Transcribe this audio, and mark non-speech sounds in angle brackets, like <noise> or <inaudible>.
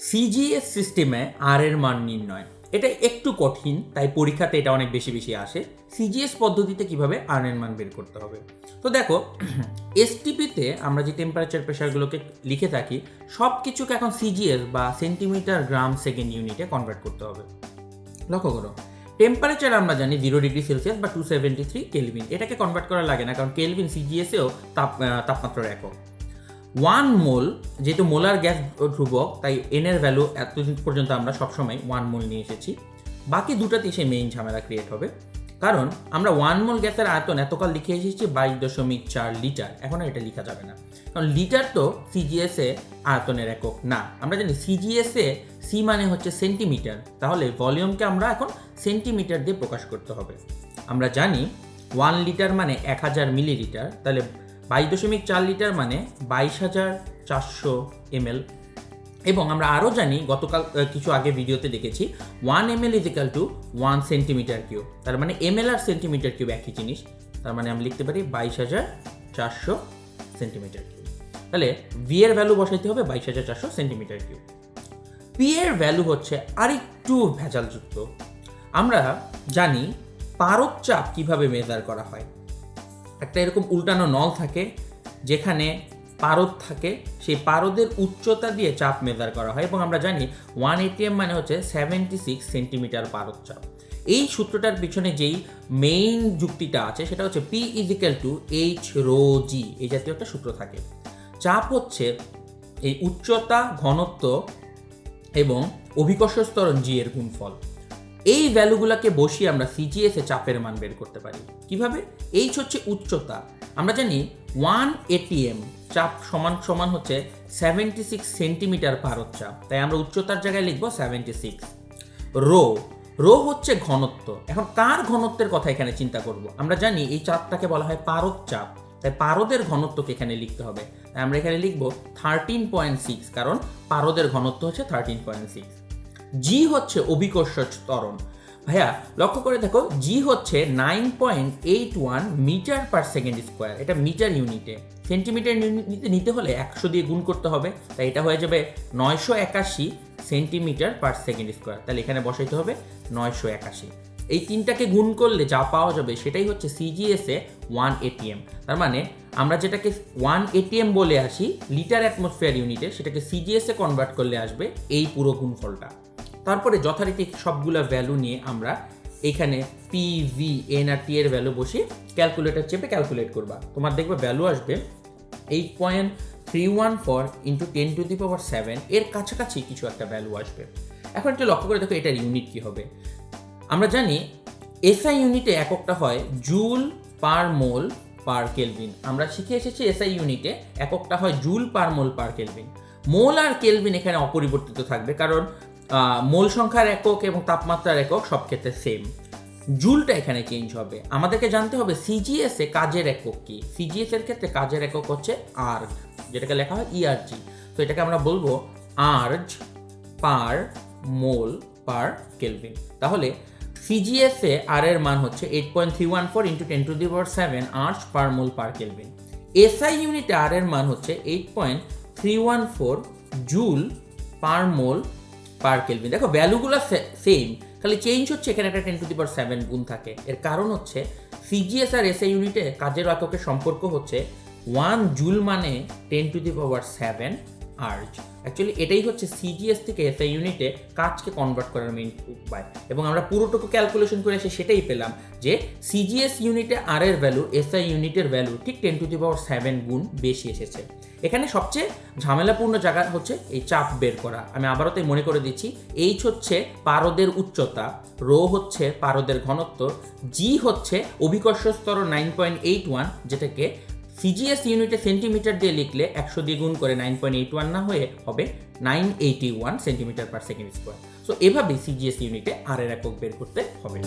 CGS সিস্টেমে আর এর মান নির্ণয়। এটা একটু কঠিন, তাই পরীক্ষাতে এটা অনেক বেশি বেশি আসে। সিজিএস পদ্ধতিতে কীভাবে আর এর মান বের করতে হবে? তো দেখো <clears throat> এসটিপিতে আমরা যে টেম্পারেচার প্রেশারগুলোকে লিখে থাকি সব কিছুকে এখন সিজিএস বা সেন্টিমিটার গ্রাম সেকেন্ড ইউনিটে কনভার্ট করতে হবে। লক্ষ্য করো টেম্পারেচার আমরা জানি জিরো ডিগ্রি সেলসিয়াস বা টু সেভেন্টি থ্রি কেলভিন এটাকে কনভার্ট করা লাগে না, কারণ কেলভিন সিজিএসেও তাপ তাপমাত্রার একক। ওয়ান মোল যেহেতু মোলার গ্যাস ধ্রুবক, তাই এনের ভ্যালু এতদিন পর্যন্ত আমরা সবসময় ওয়ান মোল নিয়ে এসেছি। বাকি দুটাতে সে মেইন ঝামেলা ক্রিয়েট হবে। কারণ আমরা ওয়ান মোল গ্যাসের আয়তন এতকাল লিখে এসেছি বাইশ দশমিক চার লিটার। এখন আর এটা লেখা যাবে না। কারণ লিটার তো সিজিএস এ আয়তনের একক না। আমরা জানি সিজিএস এ সি মানে হচ্ছে সেন্টিমিটার তাহলে ভলিউমকে আমরা এখন সেন্টিমিটার দিয়ে প্রকাশ করতে হবে। আমরা জানি ওয়ান লিটার মানে এক হাজার মিলিলিটার তাহলে বাইশ দশমিক চার লিটার মানে বাইশ হাজার চারশো এমএল। এবং আমরা আরও জানি, গতকাল কিছু আগে ভিডিওতে দেখেছি one M L is equal to one centimetre cube তার মানে এম এল আর সেন্টিমিটার কিউব একই জিনিস। তার মানে আমি লিখতে পারি বাইশ হাজার চারশো সেন্টিমিটার কিউব তাহলে ভি এর ভ্যালু বসাইতে হবে বাইশ হাজার চারশো সেন্টিমিটার কিউব পি এর ভ্যালু হচ্ছে আরেকটু ভেজালযুক্ত। আমরা জানি পারদ চাপ কীভাবে মেজার করা হয়। একটা এরকম উল্টানো নল থাকে, যেখানে পারদ থাকে, সেই পারদের উচ্চতা দিয়ে চাপ মেজার করা হয় এবং আমরা জানি ওয়ান এটিএম মানে হচ্ছে সেভেন্টি সিক্স সেন্টিমিটার পারদ চাপ। এই সূত্রটার পিছনে যেই মেইন যুক্তিটা আছে, সেটা হচ্ছে P is equal to H rho G এই জাতীয় একটা সূত্র থাকে। চাপ হচ্ছে এই উচ্চতা, ঘনত্ব এবং অভিকর্ষ স্তরণ জি এর গুণফল। এই ভ্যালুগুলোকে বসিয়ে আমরা সিজিএস চাপের মান বের করতে পারি। কীভাবে? এইচ হচ্ছে উচ্চতা। আমরা জানি ওয়ান এটিএম চাপ সমান সমান হচ্ছে সেভেন্টি সিক্স সেন্টিমিটার পারদ চাপ। তাই আমরা উচ্চতার জায়গায় লিখব সেভেন্টি সিক্স রো। রো হচ্ছে ঘনত্ব। এখন কার ঘনত্বের কথা এখানে চিন্তা করব? আমরা জানি এই চাপটাকে বলা হয় পারদ চাপ। তাই পারদের ঘনত্বকে এখানে লিখতে হবে। তাই আমরা এখানে লিখব থার্টিন পয়েন্ট সিক্স কারণ পারদের ঘনত্ব হচ্ছে থার্টিন পয়েন্ট সিক্স জি হচ্ছে অভিকর্ষ ত্বরণ। ভাইয়া, লক্ষ্য করে দেখো জি হচ্ছে nine point eight one metre per second square এটা মিটার ইউনিটে সেন্টিমিটার ইউনিটে নিতে হলে একশো দিয়ে গুণ করতে হবে। তাই এটা হয়ে যাবে নয়শো একাশি সেন্টিমিটার পার সেকেন্ড স্কোয়ার তাহলে এখানে বসাইতে হবে নয়শো একাশি। এই তিনটাকে গুণ করলে যা পাওয়া যাবে সেটাই হচ্ছে সিজিএস এ ওয়ান এটিএম তার মানে আমরা যেটাকে ওয়ান এটিএম বলে আসি লিটার অ্যাটমসফিয়ার ইউনিটে সেটাকে সিজিএস এ কনভার্ট করলে আসবে এই পুরো গুণফলটা। তারপরে যথারীতি সবগুলো ভ্যালু নিয়ে আমরা এখানে P V N R T এর ভ্যালু বসে ক্যালকুলেটর চেপে ক্যালকুলেট করবা। তোমার দেখবে ভ্যালু আসবে eight point three one four into ten to the power seven এর কাছাকাছি কিছু একটা ভ্যালু আসবে। এখন একটু লক্ষ্য করে দেখো এটার ইউনিট কী হবে। আমরা জানি এসআই ইউনিটে এককটা হয় joule per mole per kelvin আমরা শিখে এসেছি এসআই ইউনিটে এককটা হয় joule per mole per kelvin mole আর কেলভিন এখানে অপরিবর্তিত থাকবে কারণ মোল সংখ্যার একক এবং তাপমাত্রার একক সব ক্ষেত্রে সেম জুলটা এখানে চেঞ্জ হবে। আমাদেরকে জানতে হবে সিজিএস এ কাজের একক কি। সিজিএস এর ক্ষেত্রে কাজের একক হচ্ছে আর্জ যেটাকে লেখা হয় ইআরজি তো এটাকে আমরা বলব erg per mole per kelvin তাহলে সিজিএস আর এর মান হচ্ছে eight point three one four into ten to the power seven erg per mole per kelvin SI ইউনিটে আর এর মান হচ্ছে eight point three one four joule per mole per kelvin দেখো ভ্যালুগুলো সেম খালি চেঞ্জ হচ্ছে এখানে একটা ten to the power seven গুণ থাকে। এর কারণ হচ্ছে সিজিএস আর এসএ ইউনিটে কাজের এককের সম্পর্ক হচ্ছে ওয়ান জুল মানে ten to the power seven erg actually এটাই হচ্ছে সিজিএস থেকে এসআই ইউনিটে কাজকে কনভার্ট করার মেইন উপায়। এবং আমরা পুরোটুকু ক্যালকুলেশন করে এসে সেটাই পেলাম যে সিজিএস ইউনিটে আর এর ভ্যালু এসআই ইউনিটের ভ্যালু ঠিক ten to the power seven গুণ বেশি এসেছে। এখানে সবচেয়ে ঝামেলাপূর্ণ জায়গা হচ্ছে এই চাপ বের করা। আমি আবারও তাই মনে করে দিচ্ছি এইচ হচ্ছে পারদের উচ্চতা, রো হচ্ছে পারদের ঘনত্ব জি হচ্ছে অভিকর্ষ স্তর নাইন পয়েন্ট এইট ওয়ান যেটাকে সিজিএস ইউনিটে সেন্টিমিটার দিয়ে লিখলে একশো দিয়ে গুণ করে নাইন পয়েন্ট এইট ওয়ান না হয়ে হবে nine eighty one centimetre per second square so এভাবেই সিজিএস ইউনিটে আর এর একক বের করতে হবে।